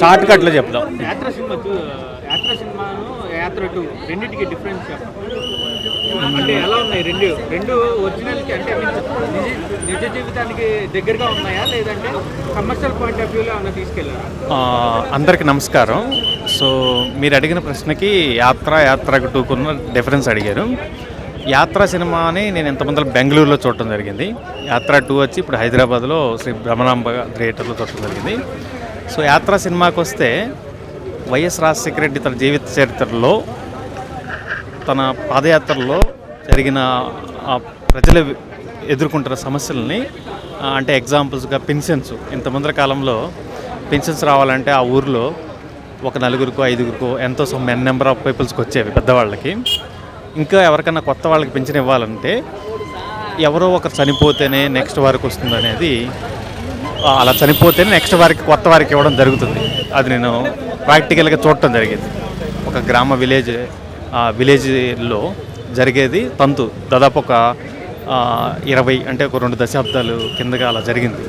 Short కట్లో చెప్దాం. యాత్ర సినిమా యాత్ర సినిమాను యాత్ర టూ రెండింటికి డిఫరెన్స్ అంటే ఎలా ఉన్నాయి? రెండు రెండు ఒరిజినల్కి అంటే నిజ నిజ జీవితానికి దగ్గరగా ఉన్నాయా? లేదంటే కమర్షియల్ పాయింట్ ఆఫ్ వ్యూలో ఏమైనా తీసుకెళ్ళారా ఆ, అందరికీ నమస్కారం. సో మీరు అడిగిన ప్రశ్నకి యాత్ర యాత్రకు టూకున్న డిఫరెన్స్ అడిగారు. యాత్ర సినిమాని నేను ఇంతమంది బెంగళూరులో చూడటం జరిగింది. యాత్ర టూ వచ్చి ఇప్పుడు హైదరాబాద్లో శ్రీ బ్రహ్మనాంబ థియేటర్లో చూడటం జరిగింది. సో యాత్ర సినిమాకి వస్తే వైఎస్ రాజశేఖర రెడ్డి తన జీవిత చరిత్రలో తన పాదయాత్రలో జరిగిన ప్రజలు ఎదుర్కొంటున్న సమస్యల్ని అంటే ఎగ్జాంపుల్స్గా పెన్షన్స్. ఇంత ముందర కాలంలో పెన్షన్స్ రావాలంటే ఆ ఊర్లో ఒక నలుగురికో ఐదుగురికో ఎంతో సమ్ ఎన్ నెంబర్ ఆఫ్ పీపుల్స్కి వచ్చేవి పెద్దవాళ్ళకి. ఇంకా ఎవరికైనా కొత్త వాళ్ళకి పెన్షన్ ఇవ్వాలంటే ఎవరో ఒకరు చనిపోతేనే నెక్స్ట్ వారికి వస్తుంది అనేది అలా చనిపోతే నెక్స్ట్ వారికి కొత్త వారికి ఇవ్వడం జరుగుతుంది. అది నేను ప్రాక్టికల్గా చూడటం జరిగింది. ఒక గ్రామ విలేజ్ ఆ విలేజ్లో జరిగేది తంతు. దాదాపు ఒక ఇరవై అంటే ఒక రెండు దశాబ్దాలు కిందగా అలా జరిగింది.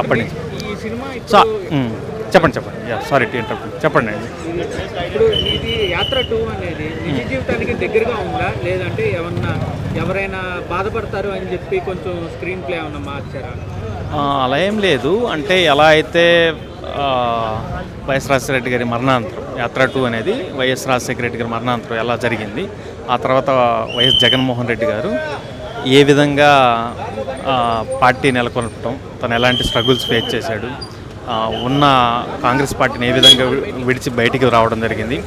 అప్పటి నుంచి. సినిమా సో చెప్పండి చెప్పండి. యా సారీ ఇంటర్ చెప్పండి అండి. ఇప్పుడు ఇది యాత్ర టూ అనేది నిజ జీవితానికి దగ్గరగా ఉందా? లేదంటే ఏమన్నా ఎవరైనా బాధపడతారు అని చెప్పి కొంచెం స్క్రీన్ ప్లే ఏమన్నా మార్చారా? అలా ఏం లేదు. అంటే ఎలా అయితే వైఎస్ రాజశేఖర రెడ్డి గారి మరణాంతరం యాత్ర టూ అనేది వైఎస్ రాజశేఖర రెడ్డి గారి మరణాంతరం ఎలా జరిగింది ఆ తర్వాత వైఎస్ జగన్మోహన్ రెడ్డి గారు ఏ విధంగా పార్టీ నెలకొనటం తను ఎలాంటి స్ట్రగుల్స్ ఫేస్ చేశాడు ఉన్న కాంగ్రెస్ పార్టీని ఏ విధంగా విడిచి బయటికి రావడం జరిగింది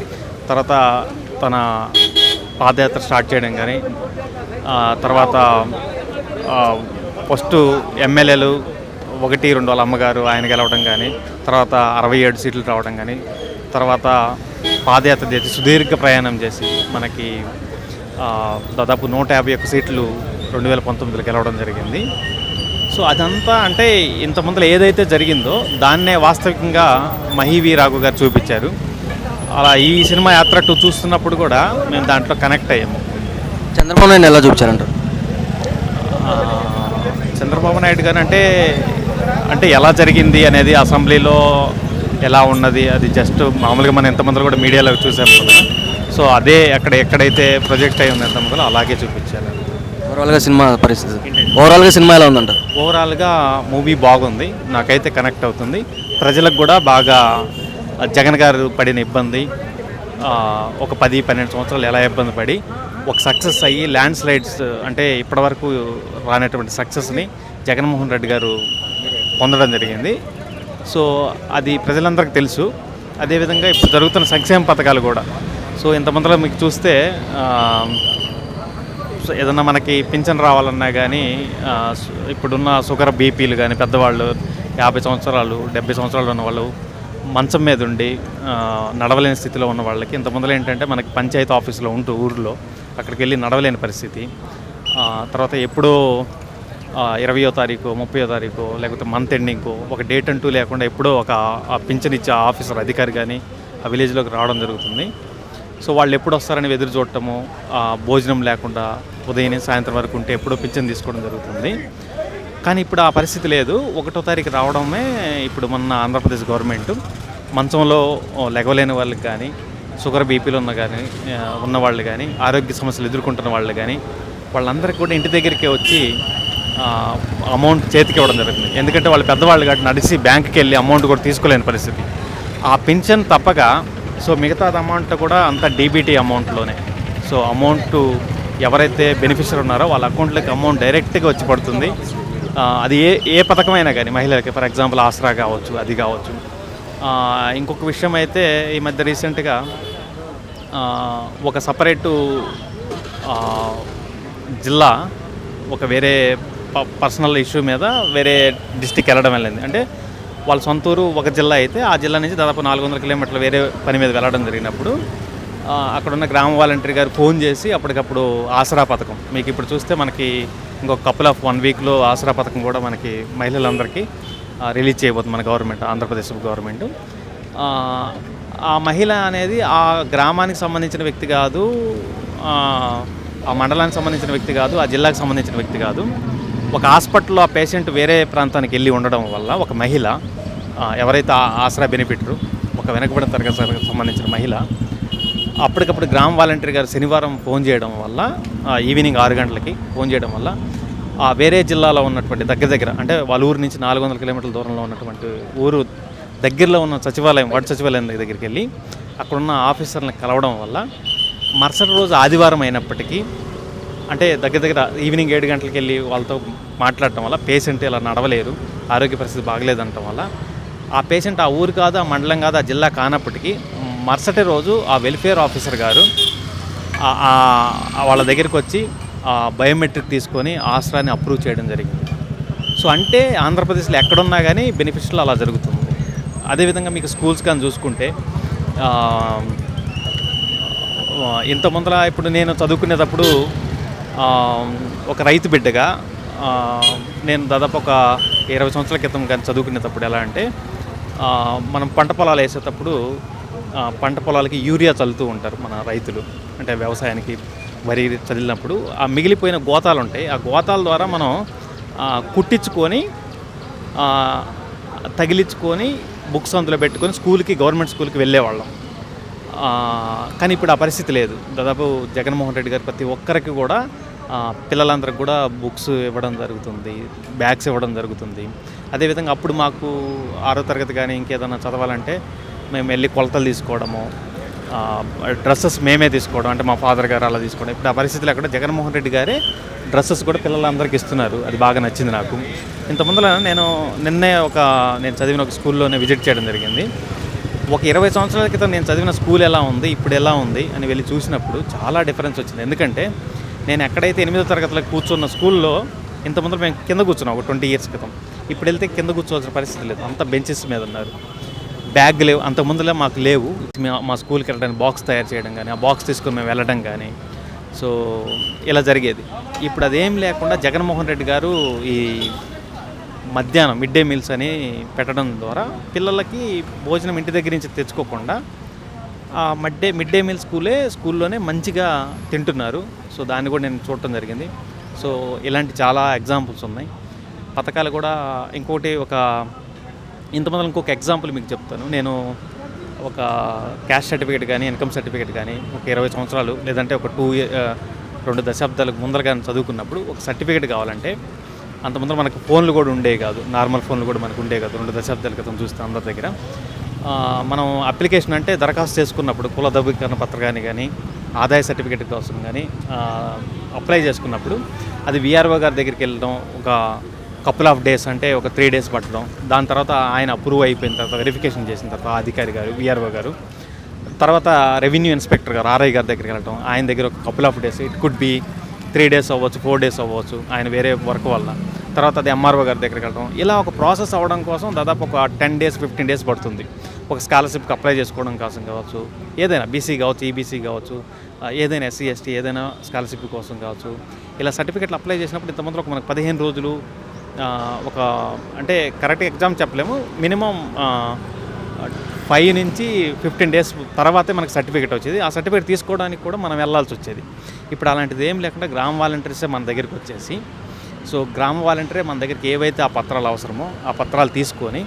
తర్వాత తన పాదయాత్ర స్టార్ట్ చేయడం కానీ తర్వాత ఫస్ట్ ఎమ్మెల్యేలు ఒకటి రెండు వాళ్ళ అమ్మగారు ఆయన గెలవడం కానీ తర్వాత అరవై ఏడు సీట్లు రావడం కానీ తర్వాత పాదయాత్ర చేసి సుదీర్ఘ ప్రయాణం చేసి మనకి దాదాపు నూట యాభై ఒక్క సీట్లు రెండు వేల పంతొమ్మిదిలో గెలవడం జరిగింది. సో అదంతా అంటే ఇంత ముందర ఏదైతే జరిగిందో దాన్నే వాస్తవికంగా మహీవి రాఘు గారు చూపించారు. అలా ఈ సినిమా యాత్ర టూ చూస్తున్నప్పుడు కూడా మేము దాంట్లో కనెక్ట్ అయ్యాము చంద్రబాబు నాయుడు ఎలా చూపించారంటారు? చంద్రబాబు నాయుడు గారు అంటే అంటే ఎలా జరిగింది అనేది అసెంబ్లీలో ఎలా ఉన్నది? అది జస్ట్ మామూలుగా మనం ఎంతమంది కూడా మీడియాలో చూసాం కదా. సో అదే అక్కడ ఎక్కడైతే ప్రొజెక్ట్ అయి ఉంది ఎంతమందిలో అలాగే చూపించారు ఓవరాల్గా సినిమా పరిస్థితి. ఓవరాల్గా సినిమా ఎలా ఉందంటారు ఓవరాల్గా మూవీ బాగుంది. నాకైతే కనెక్ట్ అవుతుంది. ప్రజలకు కూడా బాగా జగన్ గారు పడిన ఇబ్బంది ఒక పది పన్నెండు సంవత్సరాలు ఎలా ఇబ్బంది పడి ఒక సక్సెస్ అయ్యి ల్యాండ్ స్లైడ్స్ అంటే ఇప్పటివరకు రానటువంటి సక్సెస్ని జగన్మోహన్ రెడ్డి గారు పొందడం జరిగింది. సో అది ప్రజలందరికీ తెలుసు. అదేవిధంగా ఇప్పుడు జరుగుతున్న సంక్షేమ పథకాలు కూడా. సో ఇంతమందిలో మీకు చూస్తే సో ఏదన్నా మనకి పింఛన్ రావాలన్నా కానీ ఇప్పుడున్న షుగర్ బీపీలు కానీ పెద్దవాళ్ళు యాభై సంవత్సరాలు డెబ్బై సంవత్సరాలు ఉన్న వాళ్ళు మంచం మీద ఉండి నడవలేని స్థితిలో ఉన్న వాళ్ళకి ఇంత ఏంటంటే మనకి పంచాయతీ ఆఫీసులో ఉంటూ ఊరిలో అక్కడికి వెళ్ళి నడవలేని పరిస్థితి. తర్వాత ఎప్పుడో ఇరవయో తారీఖు ముప్పయో తారీఖు లేకపోతే మంత్ ఎండింగ్కు ఒక డేట్ అంటూ లేకుండా ఎప్పుడో ఒక పింఛన్ ఇచ్చే ఆఫీసర్ అధికారి కానీ ఆ విలేజ్లోకి రావడం జరుగుతుంది. సో వాళ్ళు ఎప్పుడు వస్తారని ఎదురు చూడటము భోజనం లేకుండా ఉదయం సాయంత్రం వరకు ఉంటే ఎప్పుడో పింఛన్ తీసుకోవడం జరుగుతుంది. కానీ ఇప్పుడు ఆ పరిస్థితి లేదు. ఒకటో తారీఖు రావడమే ఇప్పుడు మొన్న ఆంధ్రప్రదేశ్ గవర్నమెంట్ మంచంలో లెగవలేని వాళ్ళకి కానీ షుగర్ బీపీలు ఉన్న కానీ ఉన్న వాళ్ళు కానీ ఆరోగ్య సమస్యలు ఎదుర్కొంటున్న వాళ్ళు కానీ వాళ్ళందరికీ కూడా ఇంటి దగ్గరికి వచ్చి అమౌంట్ చేతికి ఇవ్వడం జరుగుతుంది. ఎందుకంటే వాళ్ళు పెద్దవాళ్ళు కాబట్టి నడిచి బ్యాంకుకి వెళ్ళి అమౌంట్ కూడా తీసుకోలేని పరిస్థితి. ఆ పింఛన్ తప్పక సో మిగతా అమౌంట్ కూడా అంత డీబీటీ అమౌంట్లోనే. సో అమౌంట్ ఎవరైతే బెనిఫిషియర్ ఉన్నారో వాళ్ళ అకౌంట్లోకి అమౌంట్ డైరెక్ట్గా వచ్చి పడుతుంది. అది ఏ ఏ పథకమైనా కానీ మహిళలకి ఫర్ ఎగ్జాంపుల్ ఆసరా కావచ్చు అది కావచ్చు. ఇంకొక విషయం అయితే ఈ మధ్య రీసెంట్గా ఒక సపరేటు జిల్లా ఒక వేరే పర్సనల్ ఇష్యూ మీద వేరే డిస్టిక్ వెళ్ళడం వెళ్ళింది. అంటే వాళ్ళ సొంత ఊరు ఒక జిల్లా అయితే ఆ జిల్లా నుంచి దాదాపు నాలుగు వందల కిలోమీటర్లు వేరే పని మీద వెళ్ళడం జరిగినప్పుడు అక్కడున్న గ్రామ వాలంటీర్ గారు ఫోన్ చేసి అప్పటికప్పుడు ఆసరా పథకం. మీకు ఇప్పుడు చూస్తే మనకి ఇంకొక కపుల్ ఆఫ్ వన్ వీక్లో ఆసరా పథకం కూడా మనకి మహిళలందరికీ రిలీజ్ చేయబోతుంది మన గవర్నమెంట్ ఆంధ్రప్రదేశ్ గవర్నమెంట్. ఆ, మహిళ అనేది ఆ గ్రామానికి సంబంధించిన వ్యక్తి కాదు ఆ మండలానికి సంబంధించిన వ్యక్తి కాదు ఆ జిల్లాకు సంబంధించిన వ్యక్తి కాదు. ఒక హాస్పిటల్లో ఆ పేషెంట్ వేరే ప్రాంతానికి వెళ్ళి ఉండడం వల్ల ఒక మహిళ ఎవరైతే ఆ- ఆసరా బెనిఫిటరు ఒక వెనకబడిన తరగతి సంబంధించిన మహిళ అప్పటికప్పుడు గ్రామ వాలంటీర్ గారు శనివారం ఫోన్ చేయడం వల్ల ఈవినింగ్ ఆరు గంటలకి ఫోన్ చేయడం వల్ల ఆ వేరే జిల్లాలో ఉన్నటువంటి దగ్గర దగ్గర అంటే వాళ్ళ ఊరు నుంచి నాలుగు వందల కిలోమీటర్ల దూరంలో ఉన్నటువంటి ఊరు దగ్గరలో ఉన్న సచివాలయం వాటి సచివాలయం దగ్గరికి వెళ్ళి అక్కడున్న ఆఫీసర్ని కలవడం వల్ల మరుసటి రోజు ఆదివారం అయినప్పటికీ అంటే దగ్గర దగ్గర ఈవినింగ్ ఏడు గంటలకు వెళ్ళి వాళ్ళతో మాట్లాడటం వల్ల పేషెంట్ ఇలా నడవలేరు ఆరోగ్య పరిస్థితి బాగలేదంటం వల్ల. ఆ పేషెంట్ ఆ ఊరు కాదు ఆ మండలం కాదు ఆ జిల్లా కానప్పటికీ మరుసటి రోజు ఆ వెల్ఫేర్ ఆఫీసర్ గారు వాళ్ళ దగ్గరికి వచ్చి ఆ బయోమెట్రిక్ తీసుకొని ఆసరాన్ని అప్రూవ్ చేయడం జరిగింది. సో అంటే ఆంధ్రప్రదేశ్లో ఎక్కడున్నా కానీ బెనిఫిషియల్ అలా జరుగుతుంది. అదేవిధంగా మీకు స్కూల్స్ కానీ చూసుకుంటే ఇంత ముందర ఇప్పుడు నేను చదువుకునేటప్పుడు ఒక రైతు బిడ్డగా నేను దాదాపు ఒక ఇరవై సంవత్సరాల క్రితం కానీ చదువుకునేటప్పుడు ఎలా అంటే మనం పంట పొలాలు వేసేటప్పుడు పంట పొలాలకి యూరియా చల్లుతూ ఉంటారు మన రైతులు. అంటే వ్యవసాయానికి వరి చల్లినప్పుడు ఆ మిగిలిపోయిన గోతాలు ఉంటాయి. ఆ గోతాల ద్వారా మనం కుట్టించుకొని తగిలించుకొని బుక్స్ అందులో పెట్టుకొని స్కూల్కి గవర్నమెంట్ స్కూల్కి వెళ్ళేవాళ్ళం. కానీ ఇప్పుడు ఆ పరిస్థితి లేదు. దాదాపు జగన్మోహన్ రెడ్డి గారు ప్రతి ఒక్కరికి కూడా పిల్లలందరికి కూడా బుక్స్ ఇవ్వడం జరుగుతుంది బ్యాగ్స్ ఇవ్వడం జరుగుతుంది. అదేవిధంగా అప్పుడు మాకు ఆరో తరగతి కానీ ఇంకేదైనా చదవాలంటే మేము వెళ్ళి కొలతలు తీసుకోవడము డ్రెస్సెస్ మేమే తీసుకోవడం అంటే మా ఫాదర్ గారు అలా తీసుకోవడం. ఇప్పుడు ఆ పరిస్థితి లేకుండా జగన్మోహన్ రెడ్డి గారే డ్రెస్సెస్ కూడా పిల్లలందరికీ ఇస్తున్నారు. అది బాగా నచ్చింది నాకు. ఇంత ముందర నేను నిన్నే ఒక నేను చదివిన ఒక స్కూల్లోనే విజిట్ చేయడం జరిగింది. ఒక ఇరవై సంవత్సరాల క్రితం నేను చదివిన స్కూల్ ఎలా ఉంది ఇప్పుడు ఎలా ఉంది అని వెళ్ళి చూసినప్పుడు చాలా డిఫరెన్స్ వచ్చింది. ఎందుకంటే నేను ఎక్కడైతే ఎనిమిదో తరగతిలో కూర్చున్న స్కూల్లో ఇంతమంది మేము కింద కూర్చున్నాం ఒక ట్వంటీ ఇయర్స్ క్రితం. ఇప్పుడు వెళ్తే కింద కూర్చోవాల్సిన పరిస్థితి లేదు. అంత బెంచెస్ మీద ఉన్నారు. బ్యాగ్ లేవు. అంత ముందులే మాకు లేవు. మేము మా స్కూల్కి వెళ్ళడానికి బాక్స్ తయారు చేయడం కానీ ఆ బాక్స్ తీసుకొని మేము వెళ్ళడం కానీ. సో ఇలా జరిగేది. ఇప్పుడు అదేం లేకుండా జగన్మోహన్ రెడ్డి గారు ఈ మధ్యాహ్నం మిడ్ డే మీల్స్ అని పెట్టడం ద్వారా పిల్లలకి భోజనం ఇంటి దగ్గర నుంచి తెచ్చుకోకుండా ఆ mid day mid day meal స్కూలే స్కూల్లోనే మంచిగా తింటున్నారు. సో దాన్ని కూడా నేను చూడటం జరిగింది. సో ఇలాంటి చాలా ఎగ్జాంపుల్స్ ఉన్నాయి. పథకాలు కూడా ఇంకోటి ఒక ఇంతమంది ఇంకొక ఎగ్జాంపుల్ మీకు చెప్తాను. నేను ఒక క్యాస్ట్ సర్టిఫికేట్ కానీ ఇన్కమ్ సర్టిఫికేట్ కానీ ఒక ఇరవై సంవత్సరాలు లేదంటే ఒక టూ రెండు దశాబ్దాలకు ముందర కానీ చదువుకున్నప్పుడు ఒక సర్టిఫికేట్ కావాలంటే అంత ముందర మనకు ఫోన్లు కూడా ఉండేవి కాదు. నార్మల్ ఫోన్లు కూడా మనకు ఉండేవి కాదు. రెండు దశాబ్దాల క్రితం చూస్తే అందరి దగ్గర. మనం అప్లికేషన్ అంటే దరఖాస్తు చేసుకున్నప్పుడు కుల ధృవీకరణ పత్రకాన్ని కానీ ఆదాయ సర్టిఫికేట్ కోసం కానీ అప్లై చేసుకున్నప్పుడు అది విఆర్ఓ గారి దగ్గరికి వెళ్ళడం ఒక కపుల్ ఆఫ్ డేస్ అంటే ఒక త్రీ డేస్ పట్టడం దాని తర్వాత ఆయన అప్రూవ్ అయిపోయిన తర్వాత వెరిఫికేషన్ చేసిన తర్వాత అధికారి గారు విఆర్ఓ గారు తర్వాత రెవెన్యూ ఇన్స్పెక్టర్ గారు ఆర్ఐ గారి దగ్గరికి వెళ్ళడం ఆయన దగ్గర ఒక couple of days it could be three days అవ్వచ్చు ఫోర్ డేస్ అవ్వచ్చు ఆయన వేరే వర్క్ వల్ల. తర్వాత అది ఎంఆర్ఓ గారి దగ్గరికి వెళ్ళడం ఇలా ఒక ప్రాసెస్ అవ్వడం కోసం దాదాపు ఒక టెన్ డేస్ ఫిఫ్టీన్ డేస్ పడుతుంది. ఒక స్కాలర్షిప్కి అప్లై చేసుకోవడం కోసం కావచ్చు ఏదైనా బీసీ కావచ్చు ఈబీసీ కావచ్చు ఏదైనా ఎస్సీ ఎస్టీ ఏదైనా స్కాలర్షిప్ కోసం కావచ్చు ఇలా సర్టిఫికెట్లు అప్లై చేసినప్పుడు ఇంతమంది ఒక మనకు పదిహేను రోజులు ఒక అంటే కరెక్ట్ ఎగ్జామ్ చెప్పలేము మినిమం ఫైవ్ నుంచి ఫిఫ్టీన్ డేస్ తర్వాతే మనకు సర్టిఫికేట్ వచ్చేది. ఆ సర్టిఫికేట్ తీసుకోవడానికి కూడా మనం వెళ్ళాల్సి వచ్చేది. ఇప్పుడు అలాంటిది ఏం లేకుండా గ్రామ వాలంటీర్సే మన దగ్గరికి వచ్చేసి సో గ్రామ వాలంటీరే మన దగ్గరికి ఏవైతే ఆ పత్రాలు అవసరమో ఆ పత్రాలు తీసుకొని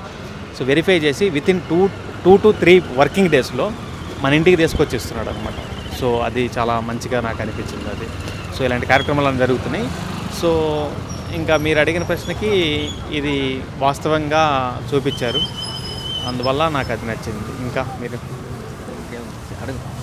సో వెరిఫై చేసి within two two to three working డేస్లో మన ఇంటికి తీసుకొచ్చి ఇస్తున్నాడు అనమాట సో అది చాలా మంచిగా నాకు అనిపించింది అది. సో ఇలాంటి కార్యక్రమాలు అన్నీ జరుగుతున్నాయి. సో ఇంకా మీరు అడిగిన ప్రశ్నకి ఇది వాస్తవంగా చూపించారు. అందువల్ల నాకు అది నచ్చింది. ఇంకా మీరు? అడుగు